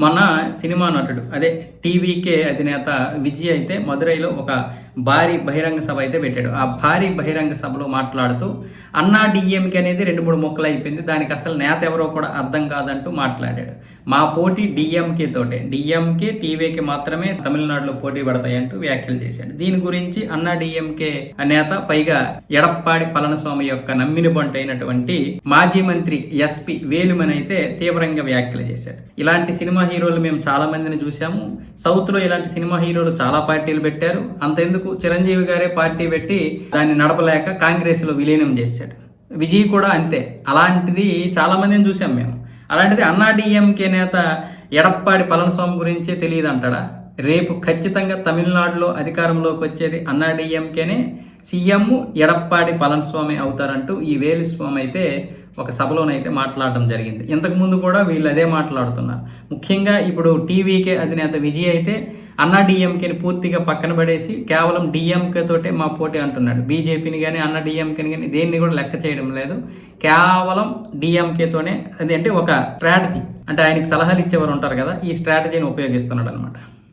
మొన్న సినిమా నటుడు అదే టీవీకే అధినేత విజయ్ అయితే మదురైలో ఒక భారీ బహిరంగ సభ అయితే పెట్టాడు. ఆ భారీ బహిరంగ సభలో మాట్లాడుతూ అన్నా డిఎంకి అనేది రెండు మూడు మొక్కలు అయిపోయింది. దానికి అసలు నేత ఎవరో కూడా అర్థం కాదంటూ మాట్లాడాడు. మా పోటీ డిఎంకే తోటే. డిఎంకే టీవీకి మాత్రమే తమిళనాడులో పోటీ పడతాయంటూ వ్యాఖ్యలు చేశాడు. దీని గురించి అన్నా డిఎంకే నేత పైగా ఎడప్పాడి పళనిస్వామి యొక్క నమ్మిన బంటు అయినటువంటి మాజీ మంత్రి ఎస్పి వేలుమని అయితే తీవ్రంగా వ్యాఖ్యలు చేశాడు. ఇలాంటి సినిమా హీరోలు మేము చాలా మందిని చూసాము సౌత్లో ఇలాంటి సినిమా హీరోలు చాలా పార్టీలు పెట్టారు. అంతెందుకు? చిరంజీవి గారే పార్టీ పెట్టి దాన్ని నడపలేక కాంగ్రెస్లో విలీనం చేశాడు. విజయ్ కూడా అంతే. అలాంటిది చాలా మందిని చూసాం మేము. అలాంటిది అన్నాడీఎంకే నేత ఎడప్పాడి పళనిస్వామి గురించే తెలియదు అంటాడా రేపు ఖచ్చితంగా తమిళనాడులో అధికారంలోకి వచ్చేది అన్నాడీఎంకేనే సీఎం ఎడప్పాడి పళనిస్వామి అవుతారంటూ ఈ వేలుస్వామి అయితే ఒక సభలోనైతే మాట్లాడడం జరిగింది. ఇంతకుముందు కూడా వీళ్ళు అదే మాట్లాడుతున్నారు. ముఖ్యంగా ఇప్పుడు టీవీకే అధినేత విజయ్ అయితే అన్నా డిఎంకేని పూర్తిగా పక్కన పడేసి కేవలం డిఎంకే తోటే మా పోటీ అంటున్నాడు. బీజేపీని కానీ అన్న డిఎంకేని కానీ దేన్ని కూడా లెక్క చేయడం లేదు. కేవలం డిఎంకేతోనే అది అంటే ఒక స్ట్రాటజీ అంటే ఆయనకి సలహాలు ఇచ్చేవారు ఉంటారు కదా ఈ స్ట్రాటజీని ఉపయోగిస్తున్నాడు అనమాట